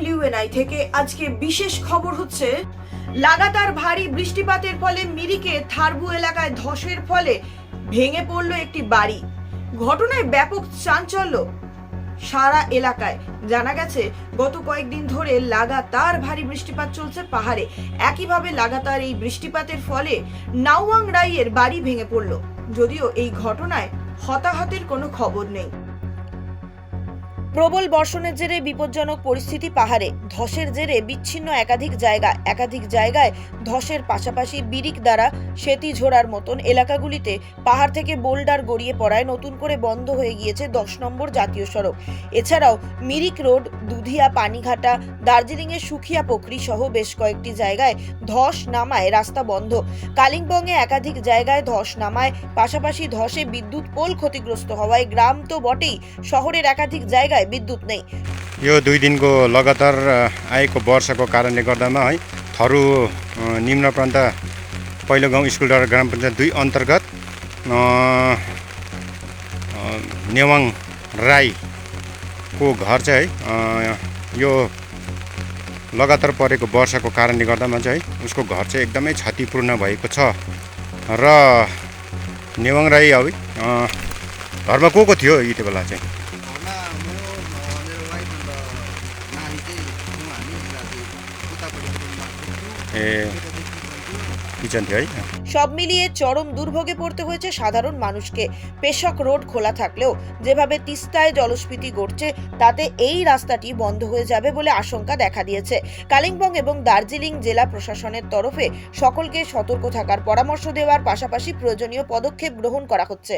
চেন্নাই থেকে আজকে বিশেষ খবর হচ্ছে, লাগাতার ভারী বৃষ্টিপাতের ফলে মিরিকে থারবু এলাকায় ধসের ফলে ভেঙে পড়ল একটি বাড়ি। ঘটনায় ব্যাপক চাঞ্চল্য সারা এলাকায়। জানা গেছে, গত কয়েকদিন ধরে লাগাতার ভারী বৃষ্টিপাত চলছে পাহাড়ে। একইভাবে লাগাতার এই বৃষ্টিপাতের ফলে নাওয়াং রাইয়ের বাড়ি ভেঙে পড়ল। যদিও এই ঘটনায় হতাহতের কোনো খবর নেই। প্রবল বর্ষণের জেরে বিপজ্জনক পরিস্থিতি পাহাড়ে। ধসের জেরে বিচ্ছিন্ন একাধিক জায়গা, একাধিক জায়গায় ধসের পাশাপাশি বিরিক দ্বারা সেতি ঝোড়ার মতন এলাকাগুলিতে পাহাড় থেকে বোল্ডার গড়িয়ে পড়ায় নতুন করে বন্ধ হয়ে গিয়েছে দশ নম্বর জাতীয় সড়ক। এছাড়াও মিরিক রোড, দুধিয়া, পানিঘাটা, দার্জিলিংয়ের সুখিয়া পোখরি সহ বেশ কয়েকটি জায়গায় ধস নামায় রাস্তা বন্ধ। কালিম্পংয়ে একাধিক জায়গায় ধস নামায়, পাশাপাশি ধসে বিদ্যুৎ পোল ক্ষতিগ্রস্ত হওয়ায় গ্রাম তো বটেই, শহরের একাধিক জায়গায় चाहिँ विद्युत नै। यो दुई दिनको लगातार आएको वर्षाको कारणले गर्दामा है थरू निम्न प्रान्त पहिलो गाउँ स्कुल र ग्राम पञ्चायत दुई अन्तर्गत नेवाङ राईको घर चाहिँ है यो लगातार परेको वर्षाको कारणले गर्दामा चाहिँ है उसको घर चाहिँ एकदमै क्षतिपूर्ण भएको छ। र नेवाङ राई है धर्म को को थियो यति बेला चाहिँ? সব মিলিয়ে চরম দুর্ভোগে পড়তে হয়েছে সাধারণ মানুষকে। পেশক রোড খোলা থাকলেও যেভাবে তিস্তায় জলস্ফীতি ঘটছে, তাতে এই রাস্তাটি বন্ধ হয়ে যাবে বলে আশঙ্কা দেখা দিয়েছে। কালিম্পং এবং দার্জিলিং জেলা প্রশাসনের তরফে সকলকে সতর্ক থাকার পরামর্শ দেওয়ার পাশাপাশি প্রয়োজনীয় পদক্ষেপ গ্রহণ করা হচ্ছে।